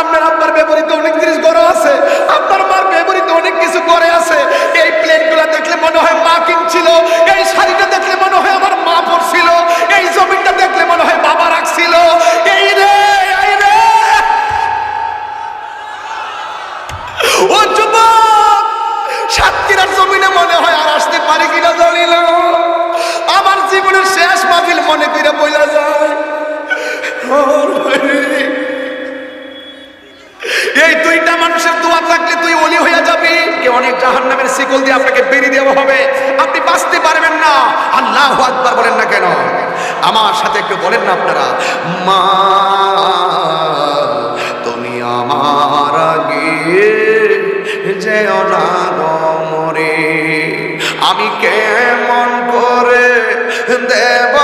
আপনার আব্বার বিপরীতে অনেক জিনিস গড়ে আছে, আপনার মার বিপরীতে অনেক কিছু করে আছে। এই প্লেনগুলো দেখলে মনে হয় মা কিনছিল, এই শাড়িটা দেখলে মনে হয় আমার মা পরছিল, এই জমিটা দেখলে মনে হয় বাবা রাখছিল। এই রে এই রে। ও যুবক, সাতক্ষীরার জমিনে মনে হয় আর আসতে পারি কিনা জানি না। আমার জীবনের শেষ মাহফিল মনে করে বইলা যায়। অনেক জাহান নামের শিকল দিয়ে আপনাকে বেরিয়ে দেওয়া হবে। আপনি বাঁচতে পারবেন না। আল্লাহ আকবার বলেন না কেন? আমার সাথে একটু বলেন না আপনারা। মা, তুমি আমার আগে গো আমি কেমন করে দেব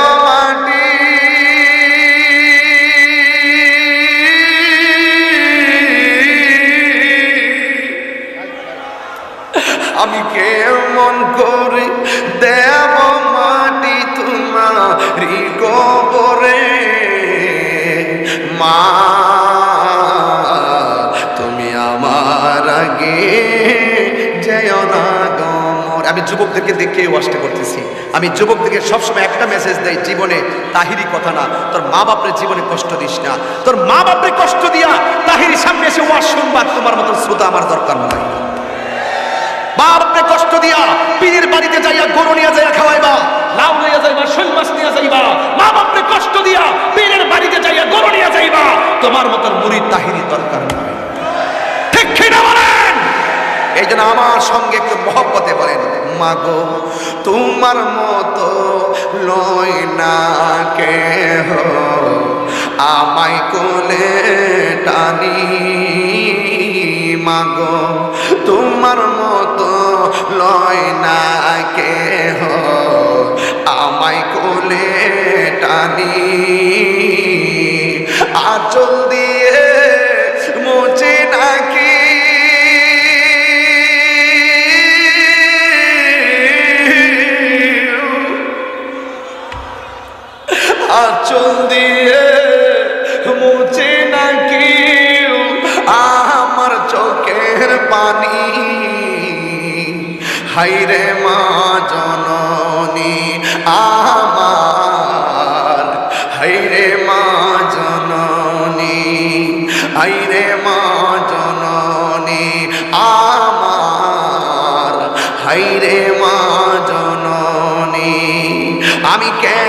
যুবকদেরকে দেখে ওয়াজটা করতেছি। আমি যুবকদেরকে সবসময় একটা মেসেজ দেয় জীবনে তাহিরি কথা না। তোর মা বাপের জীবনে কষ্ট দিস না। তোর মা বাপের কষ্ট দিয়া তাহিরি সামনে এসে ওয়াজ শুনবা, তোমার মতো শ্রোতা আমার দরকার নাই। বাপরে কষ্ট দিয়া পীরের বাড়িতে যাইয়া গরু নিয়ে যাইয়া খাওয়াইবা, লাউ নিয়ে যাইবা, শৈল মাছ নিয়ে যাইবা মা বাপরে কষ্ট দিয়া পীরের বাড়িতে যাইয়া গরু নিয়ে যাইবা, তোমার মতন মুড়ির তাহিরি দরকার বলেন এই জন্য আমার সঙ্গে একটু মহব্বতে বলেন, মাগো, তোমার মতো লয় না কেহ। আমায় কোলে টানি, মাগো, তোমার মতো লয় না পানি। হাইরে মা জননী, আমার। হাইরে মা জননী হাইরে মা জননী, আমার। হাইরে মা জননী, আমি কেমন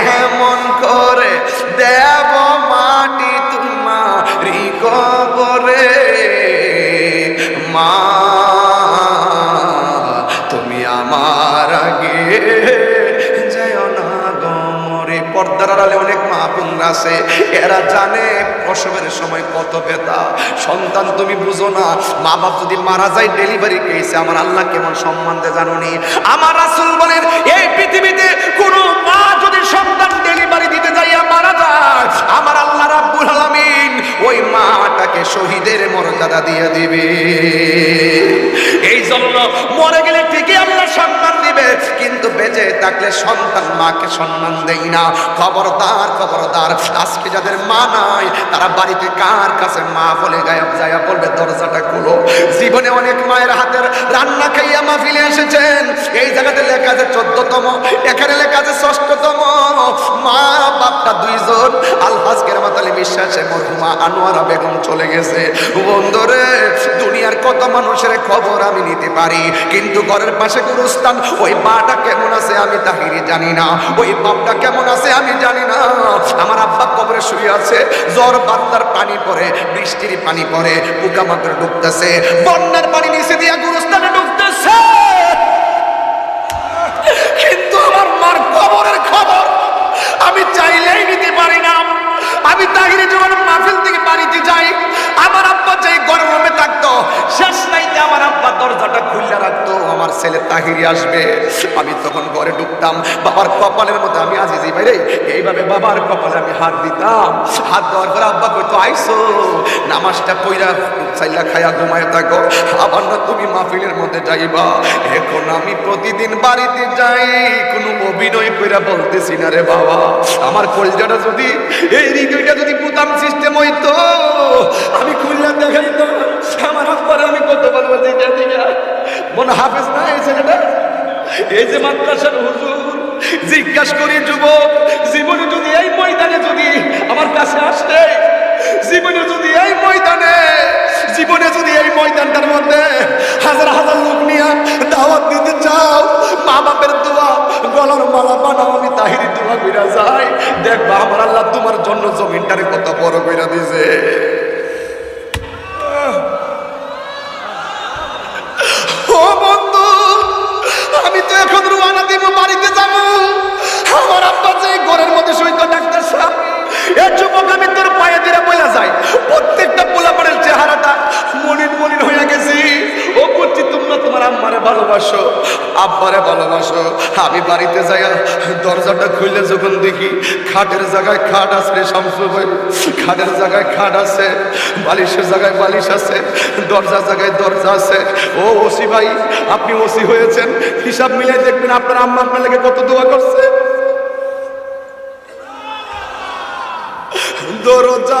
পর্দার আড়ালে অনেক মা বোনরা আছে, এরা জানে প্রসবের সময় কত বেতা সন্তান তুমি বুঝো না মা বাপ যদি মারা যায় ডেলিভারি পেয়েছে আমার আল্লাহ কেমন সম্মান দেয় জানো নি? আমার রাসূল বলেন, এই পৃথিবীতে কোনো মা যদি সন্তান ডেলিভারি দিতে যাইয়া মারা যায়, আমার আল্লাহ আলামিন ওই মাটাকে শহীদের মর্যাদা দিয়ে দিবে। এই জন্য মরে গেলে ঠিকই আল্লাহ সম্মান দিবে, কিন্তু বেঁচে থাকলে সন্তান মাকে সম্মান দেই না। খবরদার খবরদার, আজকে যাদের মা নাই, তারা বাড়িতে কার কাছে মা বলে গায়ব জায়গা বলবে, দরজাটা খুলো। জীবনে অনেক মায়ের হাতের রান্না খাইয়া মা ফিরে এসেছেন। এই জায়গাতে লেখা আছে চোদ্দতম, এখানে লেখা আছে বিশ্বাসে মরহুমা আনোয়ারা বেগম চলে গেছে। বন্ধুরে, দুনিয়ার কত মানুষের খবর আমি নিতে পারি, কিন্তু ঘরের পাশে গুরুস্থান, ওই মাটা কেমন আছে আমি তাহিরি জানি না। ওই বাপটা কেমন আছে আমি জানি না। আমার আব্বা কবরে শুয়ে আছে, জ্বর বাত্তার পানি পড়ে বৃষ্টির পানি পড়ে পোকামাকড় ডুবতেছে। বন্যার পানি নিচে দিয়া গুরুস্থানে ডুবতেছে। কিন্তু আমার মার কবরের খবর আমি চাইলেই নিতে পারি না। আমি তাহিরে যখন মাহফিল থেকে বাড়িতে যাই, আমার আব্বা যেই গরম রুমে থাকতো, শেষ নাইতে আমার আব্বা দরজাটা খুলে রাখতো, আমার ছেলে তাহিরি আসবে। আমি তখন ঘরে ঢুকতাম, বাবার কপালের মধ্যে আমি আজিজি, ভাই রে, এইভাবে বাবার কপালে আমি হাত দিতাম। হাত দেওয়ার পরে আব্বা কইতো, আইসো, নামাজটা পইরা চাইলা খায়া ঘুমায় থাকো। আবার না তুমি মাহফিলের মধ্যে যাইবা। এখন আমি প্রতিদিন বাড়িতে যাই অভিনয় করে বলতেছি না রে বাবা। আমার কলজাটা যদি, এই হৃদয়টা যদি বুতাম সিস্টেম হইতো, আমি খুললাম দেখাই তো আমার আব্বার আমি কত ভালোবাসি মনে হাফেজ না এই ছেলেটা? এই যে মাদ্রাসার হুজুর, জিজ্ঞাসা করি, যুবক, জীবনে যদি এই ময়দানে যদি আমার কাছে আসতে, জীবনে যদি এই ময়দানে আমি তাহিরি তোমার কইরা যাই দেখবা আমার আল্লাহ তোমার জন্য জমিনটারে কত বড় কইরা দিছে ভালোবাসো। আব্বারে ভালোবাসো। আমি বাড়িতে যাই দরজাটা খুললে যখন দেখি, খাটের জায়গায় খাট আছে শামসু ভাই। খাটের জায়গায় খাট আছে, বালিশের জায়গায় বালিশ আছে, দরজার জায়গায় দরজা আছে। ও ওসি ভাই, আপনি ওসি হয়েছেন। হিসাব মিলিয়ে দেখবেন আপনার আম্মা আপনার লেগে কত দোয়া করছে। দরজা